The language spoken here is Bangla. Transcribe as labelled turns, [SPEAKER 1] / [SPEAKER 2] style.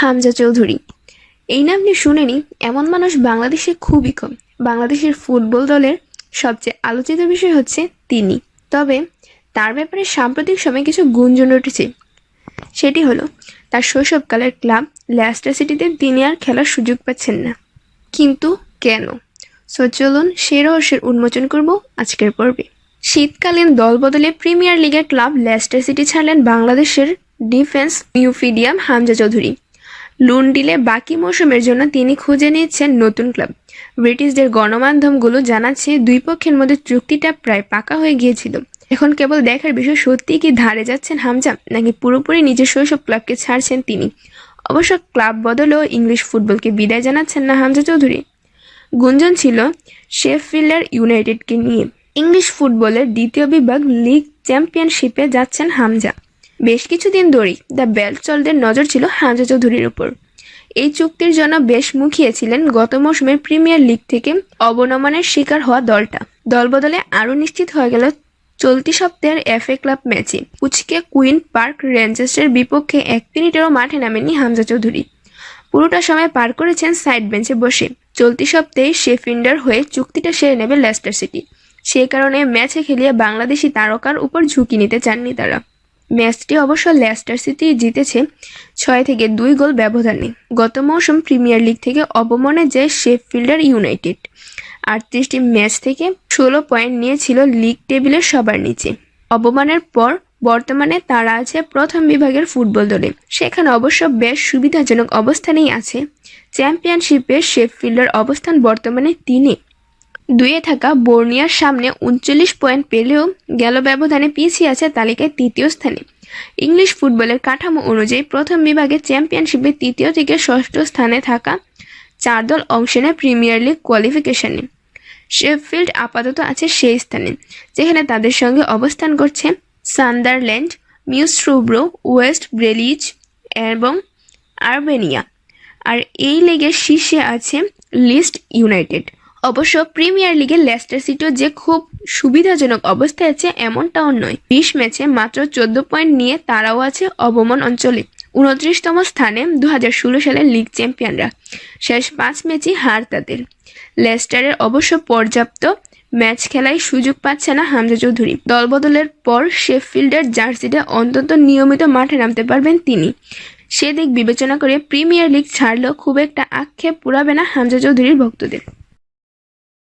[SPEAKER 1] হামজা চৌধুরী। এই নামটি শুনেনি, এমন মানুষ বাংলাদেশে খুবই কম। বাংলাদেশের ফুটবল দলের সবচেয়ে আলোচিত বিষয় হচ্ছে তিনি। তবে তার ব্যাপারে সাম্প্রতিক সময়ে কিছু গুঞ্জন উঠেছে। সেটি হলো, তার শৈশবকালের ক্লাব লেস্টার সিটিতে তিনি আর খেলার সুযোগ পাচ্ছেন না। কিন্তু কেন? সো চলুন সে রহস্যের উন্মোচন করব আজকের পর্বে। শীতকালীন দল বদলে প্রিমিয়ার লিগের ক্লাব লেস্টার সিটি ছাড়লেন বাংলাদেশের ডিফেন্স মিউফিডিয়াম হামজা চৌধুরী। লোন ডিলে বাকি মৌসুমের জন্য তিনি খুঁজে নিচ্ছেন নতুন ক্লাব। ব্রিটিশদের গণমাধ্যমগুলো জানাচ্ছে দুই পক্ষের মধ্যে চুক্তিটা প্রায় পাকা হয়ে গিয়েছিল। এখন কেবল দেখার বিষয় সত্যি কি ধারে যাচ্ছেন হামজা নাকি পুরোপুরি নিজের শৈশব ক্লাবকে ছাড়ছেন তিনি? অবশ্য ক্লাব বদলেও ইংলিশ ফুটবলকে বিদায় জানাচ্ছেন না হামজা চৌধুরী। গুঞ্জন ছিল শেফিল্ডার ইউনাইটেডকে নিয়ে। ইংলিশ ফুটবলের দ্বিতীয় বিভাগ লিগ চ্যাম্পিয়নশিপে যাচ্ছেন হামজা। বেশ কিছুদিন ধরেই দ্য বেল্ট চলদের নজর ছিল হামজা চৌধুরীর উপর। এই চুক্তির জন্য বেশ মুখিয়েছিলেন গত মৌসুমে প্রিমিয়ার লিগ থেকে অবনমনের শিকার হওয়া দলটা। দলবদলে আরও নিশ্চিত হয়ে গেল চলতি সপ্তাহের এফএ ক্লাব ম্যাচে পুচকে কুইন পার্ক রেঞ্জার্সের বিপক্ষে এক মিনিটেরও মাঠে নামেননি হামজা চৌধুরী। পুরোটা সময় পার করেছেন সাইড বেঞ্চে বসে। চলতি সপ্তাহে শেফিন্ডার হয়ে চুক্তিটা সেরে নেবে লেস্টার সিটি। সে কারণে ম্যাচে খেলিয়ে বাংলাদেশি তারকার উপর ঝুঁকি নিতে চাননি তারা। ম্যাচটি অবশ্য লেস্টার সিটি জিতেছে ছয় থেকে দুই গোল ব্যবধানে। গত মৌসুম প্রিমিয়ার লিগ থেকে অবমনে যায় শেফিল্ডার ইউনাইটেড। আটত্রিশটি ম্যাচ থেকে ষোলো পয়েন্ট নিয়েছিল লিগ টেবিলের সবার নিচে। অবমানের পর বর্তমানে তারা আছে প্রথম বিভাগের ফুটবল দলে। সেখানে অবশ্য বেশ সুবিধাজনক অবস্থানেই আছে। চ্যাম্পিয়নশিপে শেফিল্ডার অবস্থান বর্তমানে তিনে। দুয়ে থাকা বর্নিয়ার সামনে উনচল্লিশ পয়েন্ট পেলেও গেল ব্যবধানে পিছিয়ে আছে তালিকায় তৃতীয় স্থানে। ইংলিশ ফুটবলের কাঠামো অনুযায়ী প্রথম বিভাগে চ্যাম্পিয়নশিপে তৃতীয় থেকে ষষ্ঠ স্থানে থাকা চার দল অংশ নেয় প্রিমিয়ার লিগ কোয়ালিফিকেশনে। শেফিল্ড আপাতত আছে সেই স্থানে, যেখানে তাদের সঙ্গে অবস্থান করছে সান্দারল্যান্ড মিউস্ট্রুব্রো ওয়েস্ট ব্রেলিজ এবং আরবেনিয়া আর এই লিগের শীর্ষে আছে লিস্ট ইউনাইটেড। অবশ্য প্রিমিয়ার লিগে লেস্টার সিটিও যে খুব সুবিধাজনক অবস্থায় আছে এমনটাও নয়। বিশ ম্যাচে মাত্র চোদ্দ পয়েন্ট নিয়ে তারাও আছে অবমান অঞ্চলে। উনত্রিশতম স্থানে দু হাজার ষোলো সালের লিগ চ্যাম্পিয়নরা। শেষ পাঁচ ম্যাচই হার তাদের। লেস্টারের অবশ্য পর্যাপ্ত ম্যাচ খেলায় সুযোগ পাচ্ছে না হামজা চৌধুরী। দলবদলের পর শেফিল্ডের জার্সিতে অন্তত নিয়মিত মাঠে নামতে পারবেন তিনি। সেদিক বিবেচনা করে প্রিমিয়ার লিগ ছাড়লেও খুব একটা আক্ষেপ পুরাবে না হামজা চৌধুরীর ভক্তদের।